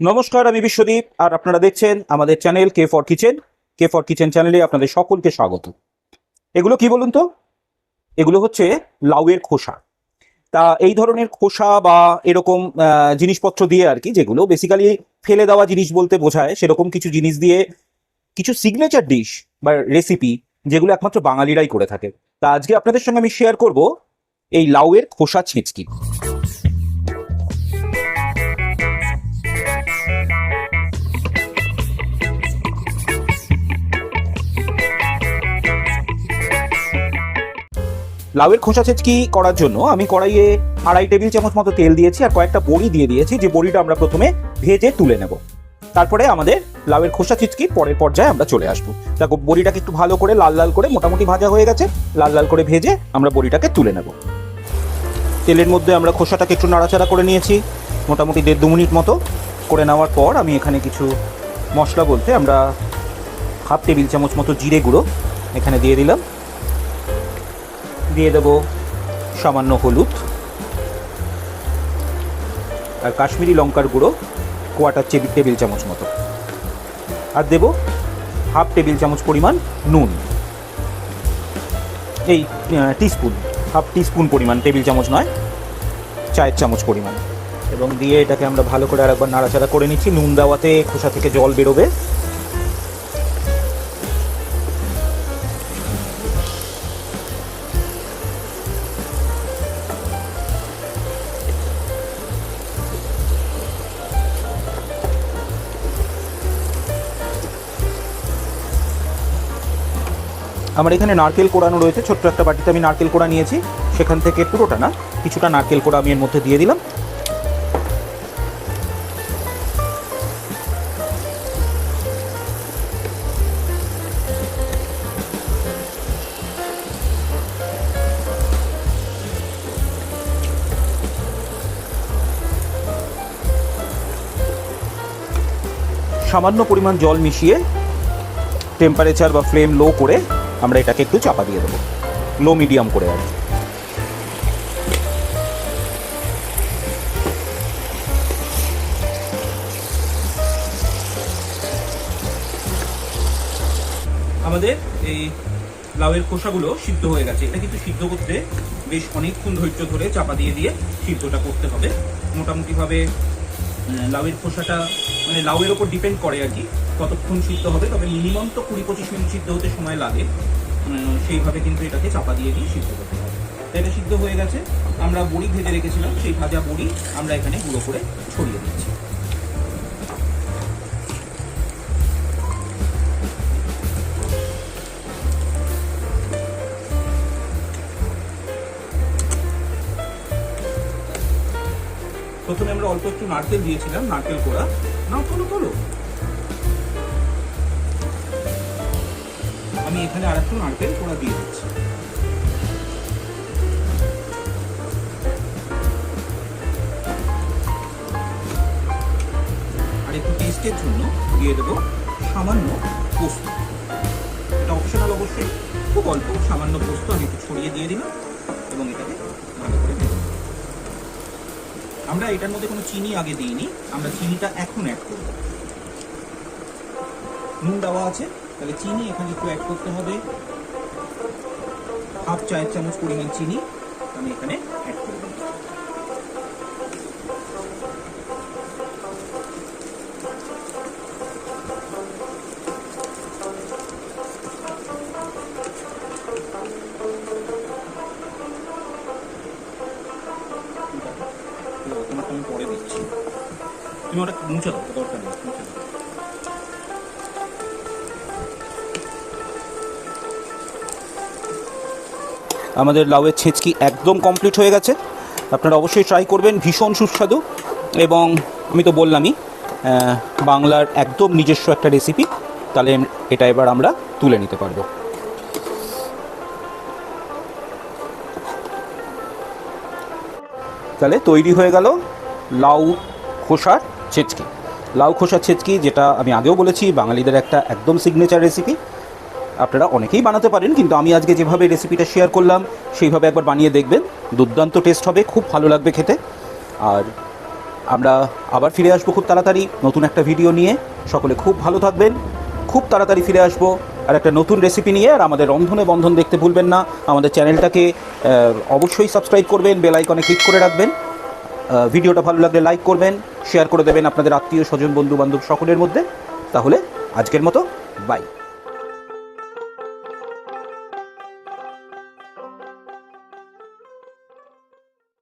নমস্কার, আমি বিশ্বদীপ, আর আপনারা দেখছেন আমাদের channel K for kitchen. K for kitchen চ্যানেলে আপনাদের সকলকে স্বাগত। এগুলো কি বলুন তো? এগুলো হচ্ছে লাউয়ের খোসা। তা এই ধরনের খোসা বা এরকম জিনিসপত্র দিয়ে আর কি, যেগুলো বেসিক্যালি ফেলে দেওয়া জিনিস বলতে বোঝায়, সেরকম কিছু জিনিস দিয়ে কিছু সিগনেচার ডিশ বা রেসিপি যেগুলো একমাত্র বাঙালিরাই করে থাকে। তা আজকে আপনাদের সঙ্গে আমি শেয়ার করব এই লাউয়ের খোসা ছেঁচকি। লাউয়ের খোসা ছেচকি করার জন্য? আমি কড়াইয়ে আড়াই টেবিল চামচ মতো তেল দিয়েছি আর কয়েকটা বড়ি দিয়ে দিয়েছি, যে বড়িটা আমরা প্রথমে ভেজে তুলে নেব। তারপরে আমাদের লাউয়ের খোসা চিচকি পরের পর্যায়ে আমরা চলে আসব। দেখো, বড়িটাকে একটু ভালো করে লাল লাল করে মোটামুটি ভাজা হয়ে গেছে, লাল লাল করে ভেজে আমরা বড়িটাকে তুলে নেব। তেলের মধ্যে আমরা খোসাটাকে একটু নাড়াচাড়া করে নিয়েছি, মোটামুটি দেড় দু মিনিট মতো করে নেওয়ার পর আমি এখানে কিছু মশলা বলতে আমরা হাফ টেবিল চামচ মতো জিরে গুঁড়ো এখানে দিয়ে দিলাম। দিয়ে দেবো সামান্য হলুদ আর কাশ্মীরি লঙ্কার গুঁড়ো কোয়াটার চেবি টেবিল চামচ মতো। আর দেব হাফ টেবিল চামচ পরিমাণ নুন। এই টিস্পুন হাফ টিস্পুন পরিমাণ টেবিল চামচ নয়, চায়ের চামচ পরিমাণ। এবং দিয়ে এটাকে আমরা ভালো করে আরেকবার নাড়াচাড়া করে নিচ্ছি। নুন দেওয়াতে খোসা থেকে জল বেরোবে। আমার এখানে নারকেল কোড়ানো রয়েছে, ছোট্ট একটা বাটিতে আমি নারকেল কোড়া নিয়েছি। সেখান থেকে পুরোটা না, কিছুটা নারকেল কোড়া আমি এর মধ্যে দিয়ে দিলাম। সামান্য পরিমাণ জল মিশিয়ে টেম্পারেচার বা ফ্লেম লো করে আমরা এটাকে একটু চাপা দিয়ে দেবো। লো মিডিয়াম করে আর আমাদের এই লাউয়ের খোসাগুলো সিদ্ধ হয়ে গেছে। এটা কিন্তু সিদ্ধ করতে বেশ অনেকক্ষণ ধৈর্য ধরে চাপা দিয়ে দিয়ে সিদ্ধটা করতে হবে। মোটামুটিভাবে লাউয়ের খোসাটা মানে লাউয়ের ওপর ডিপেন্ড করে আর কি। কতক্ষণ সিদ্ধ হবে, তবে মিনিমাম তো কুড়ি পঁচিশ মিনিট সিদ্ধ হতে সময় লাগে। সেইভাবে কিন্তু এটাকে চাপা দিয়ে দিয়ে সিদ্ধ করতে হবে। এটা সিদ্ধ হয়ে গেছে। আমরা বড়ি ভেজে রেখেছিলাম, সেই ভাজা বড়ি আমরা এখানে গুঁড়ো করে ছড়িয়ে দিচ্ছি। প্রথমে আমরা অল্প একটু নারকেল দিয়েছিলাম, নারকেল কোড়া। না তোলো তোলো। আমি এখানে আর একটু নারকেল কোড়া দিয়ে দিচ্ছি। আর একটু টেস্টের জন্য দিয়ে দেবো সামান্য পোস্ত। এটা অপশনাল অবশ্যই, খুব অল্প, সামান্য পোস্ত আমি একটু ছড়িয়ে দিয়ে দিলাম এবং এটাকে ভালো করে। আমরা এটার মধ্যে কোনো চিনি আগে দিইনি। আমরা চিনিটা এখন অ্যাড করব। নুন দেওয়া আছে। তাহলে চিনি এখানে একটু অ্যাড করতে হবে। হাফ চায়ের চামচ পরিমাণ চিনি আমি এখানে অ্যাড করে তুমি ওটা মুছে দাও। দরকার নেই মুছে দাও আমাদের লাউয়ের ছেঁচকি একদম কমপ্লিট হয়ে গেছে। আপনারা অবশ্যই ট্রাই করবেন, ভীষণ সুস্বাদু। এবং আমি তো বললামই বাংলার একদম নিজস্ব একটা রেসিপি তাহলে এটা এবার আমরা তুলে নিতে পারব। তাহলে তৈরি হয়ে গেল লাউ খোসার ছেচকি লাউ খোসা ছেচকি যেটা আমি আগেও বলেছি, বাঙালিদের একটা একদম সিগনেচার রেসিপি আপনারা অনেকেই বানাতে পারেন, কিন্তু আমি আজকে যেভাবে রেসিপিটা শেয়ার করলাম, সেইভাবে একবার বানিয়ে দেখবেন। দুর্দান্ত টেস্ট হবে, খুব ভালো লাগবে খেতে। আর আমরা আবার ফিরে আসব খুব তাড়াতাড়ি নতুন একটা ভিডিও নিয়ে। সকলে খুব ভালো থাকবেন, খুব তাড়াতাড়ি ফিরে আসব। আর একটা নতুন রেসিপি নিয়ে, আর আমাদের রন্ধনে বন্ধন দেখতে ভুলবেন না। আমাদের চ্যানেলটাকে অবশ্যই সাবস্ক্রাইব করবেন বেলাইকনে ক্লিক করে রাখবেন। ভিডিওটা ভালো লাগলে লাইক করবেন শেয়ার করে দেবেন আপনাদের আত্মীয় স্বজন বন্ধু বান্ধব সকলের মধ্যে। তাহলে আজকের মতো বাই